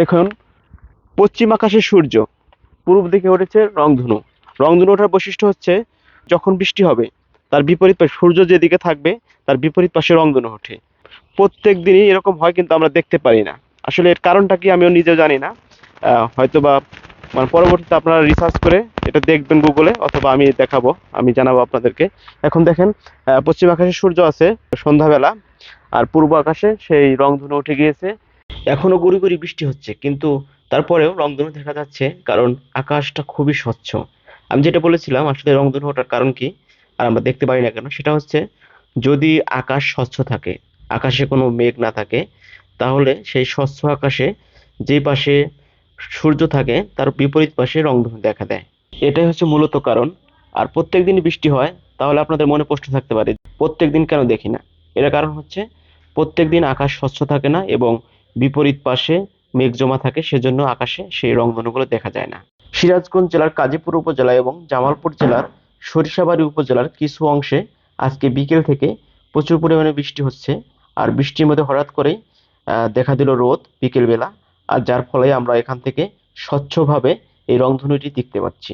দেখুন পশ্চিম আকাশে সূর্য পূর্ব দিকে উঠেছে রংধনু। রংধনু ওঠার বৈশিষ্ট্য হচ্ছে যখন বৃষ্টি হবে তার বিপরীত পাশে সূর্য যেদিকে থাকবে তার বিপরীত পাশে রংধনু ওঠে। প্রত্যেক দিনই এরকম হয় কিন্তু আমরা দেখতে পারি না। আসলে এর কারণটা কি আমিও নিজেও জানি না। আহ, হয়তোবা মানে পরবর্তীতে আপনারা রিসার্চ করে এটা দেখবেন গুগলে অথবা আমি দেখাবো আমি জানাব আপনাদেরকে। এখন দেখেন পশ্চিম আকাশে সূর্য আছে সন্ধ্যাবেলা আর পূর্ব আকাশে সেই রংধনু উঠে গিয়েছে। এখনও গুড়ি গুড়ি বৃষ্টি হচ্ছে, কিন্তু তারপরেও রংধনু দেখা যাচ্ছে, কারণ আকাশটা খুবই স্বচ্ছ। আমি যেটা বলেছিলাম, আসলে রংধনু ওঠার কারণ কি, আর আমরা দেখতে পাই না কেন, সেটা হচ্ছে যদি আকাশ স্বচ্ছ থাকে, আকাশে কোনো মেঘ না থাকে, তাহলে সেই স্বচ্ছ আকাশে যে পাশে সূর্য থাকে, তার বিপরীত পাশে রংধনু দেখা দেয়। এটাই হচ্ছে মূলত কারণ। আর প্রত্যেক দিনই বৃষ্টি হয়, তাহলে আপনাদের মনে প্রশ্ন থাকতে পারে, প্রত্যেক দিন কেন দেখি না? এর কারণ হচ্ছে প্রত্যেক দিন আকাশ স্বচ্ছ থাকে না এবং বিপরীত পাশে মেঘ জমা থাকে, সেজন্য আকাশে সেই রংধনুগুলো দেখা যায় না। সিরাজগঞ্জ জেলার কাজীপুর উপজেলা এবং জামালপুর জেলার সরিষাবাড়ি উপজেলার কিছু অংশে আজকে বিকেল থেকে প্রচুর পরিমাণে বৃষ্টি হচ্ছে। আর বৃষ্টির মধ্যে হঠাৎ করেই দেখা দিল রোদ বিকেলবেলা, আর যার ফলে আমরা এখান থেকে স্বচ্ছভাবে এই রংধনুটি দেখতে পাচ্ছি।